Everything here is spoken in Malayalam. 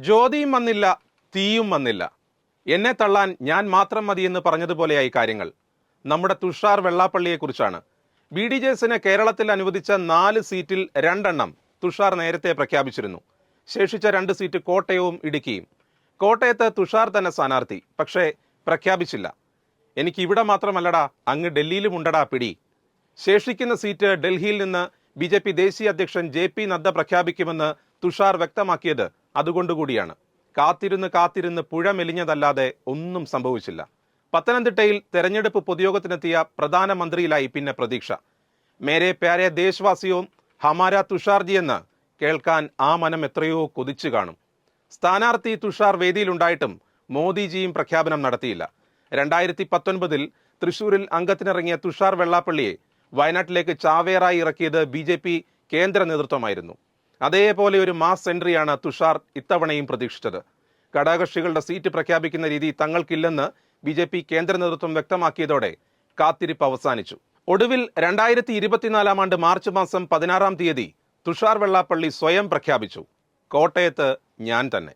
ജ്യോതിയും വന്നില്ല തീയും വന്നില്ല. എന്നെ തള്ളാൻ ഞാൻ മാത്രം മതിയെന്ന് പറഞ്ഞതുപോലെയായി കാര്യങ്ങൾ. നമ്മുടെ തുഷാർ വെള്ളാപ്പള്ളിയെക്കുറിച്ചാണ്. ബി ഡി ജെ എസിന് കേരളത്തിൽ അനുവദിച്ച നാല് സീറ്റിൽ രണ്ടെണ്ണം തുഷാർ നേരത്തെ പ്രഖ്യാപിച്ചിരുന്നു. ശേഷിച്ച രണ്ട് സീറ്റ് കോട്ടയവും ഇടുക്കിയും. കോട്ടയത്ത് തുഷാർ തന്നെ സ്ഥാനാർത്ഥി പക്ഷേ പ്രഖ്യാപിച്ചില്ല. എനിക്ക് ഇവിടെ മാത്രമല്ലടാ അങ്ങ് ഡൽഹിയിലും ഉണ്ടടാ പിടി. ശേഷിക്കുന്ന സീറ്റ് ഡൽഹിയിൽ നിന്ന് ബി ദേശീയ അധ്യക്ഷൻ ജെ നദ്ദ പ്രഖ്യാപിക്കുമെന്ന് തുഷാർ വ്യക്തമാക്കിയത് അതുകൊണ്ടുകൂടിയാണ്. കാത്തിരുന്ന് കാത്തിരുന്ന് പുഴ മെലിഞ്ഞതല്ലാതെ ഒന്നും സംഭവിച്ചില്ല. പത്തനംതിട്ടയിൽ തെരഞ്ഞെടുപ്പ് പൊതുയോഗത്തിനെത്തിയ പ്രധാനമന്ത്രിയിലായി പിന്നെ പ്രതീക്ഷ. മേരെ പ്യാരെ ദേശവാസിയോം ഹമാര തുഷാർജി എന്ന് കേൾക്കാൻ ആ മനം എത്രയോ കൊതിച്ചു കാണും. സ്ഥാനാർത്ഥി തുഷാർ വേദിയിലുണ്ടായിട്ടും മോദിജിയും പ്രഖ്യാപനം നടത്തിയില്ല. രണ്ടായിരത്തി പത്തൊൻപതിൽ തൃശൂരിൽ അംഗത്തിനിറങ്ങിയ തുഷാർ വെള്ളാപ്പള്ളിയെ വയനാട്ടിലേക്ക് ചാവേറായി ഇറക്കിയത് ബി കേന്ദ്ര നേതൃത്വമായിരുന്നു. അതേപോലെ ഒരു മാസ് എൻട്രിയാണ് തുഷാർ ഇത്തവണയും പ്രതീക്ഷിച്ചത്. ഘടകകക്ഷികളുടെ സീറ്റ് പ്രഖ്യാപിക്കുന്ന രീതി തങ്ങൾക്കില്ലെന്ന് ബി ജെ പി കേന്ദ്ര നേതൃത്വം വ്യക്തമാക്കിയതോടെ കാത്തിരിപ്പ് അവസാനിച്ചു. ഒടുവിൽ രണ്ടായിരത്തി ഇരുപത്തിനാലാം ആണ്ട് മാർച്ച് മാസം പതിനാറാം തീയതി തുഷാർ വെള്ളാപ്പള്ളി സ്വയം പ്രഖ്യാപിച്ചു. കോട്ടയത്ത് ഞാൻ തന്നെ.